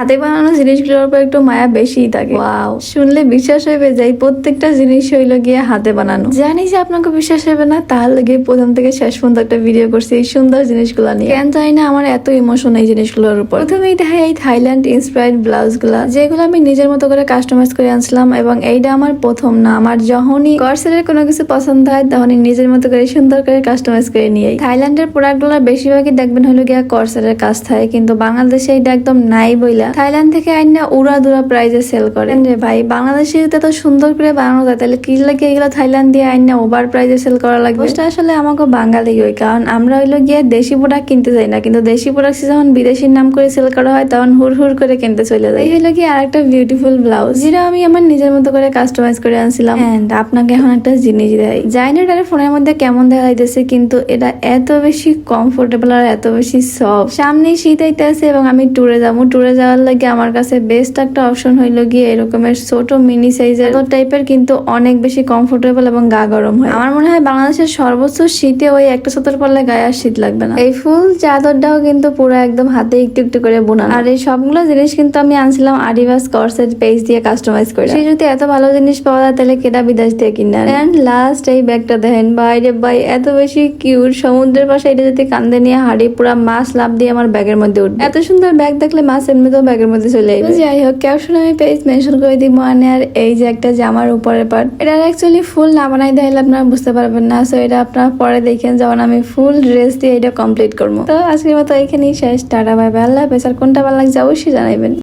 হাতে বানানো জিনিসগুলোর উপর একটু মায়া বেশিই থাকে। ওয়াও শুনলে বিশ্বাস হইবে যাই প্রত্যেকটা জিনিস হইল গিয়ে হাতে বানানো। জানি যে আপনাকে বিশ্বাস হবে না তাহলে গিয়ে প্রথম থেকে শেষ পর্যন্ত একটা ভিডিও করছি এই সুন্দর জিনিসগুলো নিয়ে। কেন জানি না আমার এত ইমোশন এই জিনিসগুলোর উপর। প্রথমেই দেখা এই থাইল্যান্ড ইন্সপায়ার্ড ব্লাউজগুলা যেগুলো আমি নিজের মতো করে কাস্টমাইজ করে আনছিলাম এবং এইটা আমার প্রথম না আমার যখনই কর্সেলের কোনো কিছু পছন্দ হয় তখনই নিজের মতো করে সুন্দর করে কাস্টমাইজ করে নিয়ে থাইল্যান্ডের প্রোডাক্টগুলো বেশিরভাগই দেখবেন হলো গিয়া কর্সেলের কাজ থাকে কিন্তু বাংলাদেশে এটা একদম নাই বইলা। থাইল্যান্ড থেকে আইনা উড়া দুরা প্রাইজে সেল করে। রে ভাই বাংলাদেশে তো সুন্দর করে বানানো যায় তাহলে কি লাগে এগুলো থাইল্যান্ড দিয়ে আইনা ওভার প্রাইজে সেল করা লাগবে? সেটা আসলে আমাকে বাঙালি ওই কারণ আমরা হইল গিয়ে দেশি প্রোডাক্ট কিনতে যাই না কিন্তু দেশি প্রোডাক্ট যখন বিদেশির নাম করে সেল করা হয় তখন হুর হুর করে কিনতে চলে যায়। এই হলো কি আর একটা বিউটিফুল ব্লাউজ যেটা আমি আমার নিজের মতো করে কাস্টমাইজ করে আনছিলাম। এন্ড আপনাকে এখন একটা জিনিস দেয় জানি না এটা ফোনের মধ্যে কেমন দেখা যাইতেছে কিন্তু এটা এত বেশি কমফোর্টেবল আর এত বেশি সফট সামনেই শীত আইতেছে এবং আমি ট্যুরে যাব। ট্যুরে যাওয়ার লাগে। আমার কাছে বেস্ট একটা অপশন হইল গিয়ে এরকমের ছোট মিনি সাইজের টাইপের কিন্তু অনেক বেশি কমফোর্টেবল এবং গা গরম হয়। আমার মনে হয় বাংলাদেশের সর্বোচ্চ শীতে ওই একটা চাদর পরলে গায়ে আর শীত লাগবে না। এই ফুল চাদরটাও কিন্তু পুরো একদম হাতে একটু একটু করে বোনা আর এই সবগুলো জিনিস কিন্তু আমি আনছিলাম আডিবাস কর্সেট পেজ দিয়ে কাস্টমাইজ করে। সেই যদি এত ভালো জিনিস পাওয়া যায়, তাহলে কেটা বিদেশ দিয়ে কিনে এন্ড লাস্ট এই ব্যাগটা দেখেন। বাইরে বাই, এত বেশি কিউট সমুদ্রের পাশে এটা যদি কান্দে নিয়ে হাড়ি, পুরা মাছ লাভ দিয়ে আমার ব্যাগের মধ্যে উঠবে। এত সুন্দর ব্যাগ দেখলে মাছ এমনিতেও ব্যাগের মধ্যে চলে যাবে যাই হোক ক্যাপশন আমি পেজ মেনশন করে দিব মানে আর এই যে একটা জামার উপরে পার্ট এটা অ্যাকচুয়ালি ফুল না বানাই দিলে আপনারা বুঝতে পারবেন না। সো এটা আপনারা পরে দেখেন যখন আমি ফুল ড্রেস দিয়ে এটা কমপ্লিট করব। তো আজকের মতো এখানেই শেষ। টাটা বাই বাই আল্লাহ হাফেজ। আর কোনটা ভালো লাগছে অবশ্যই জানাইবেন।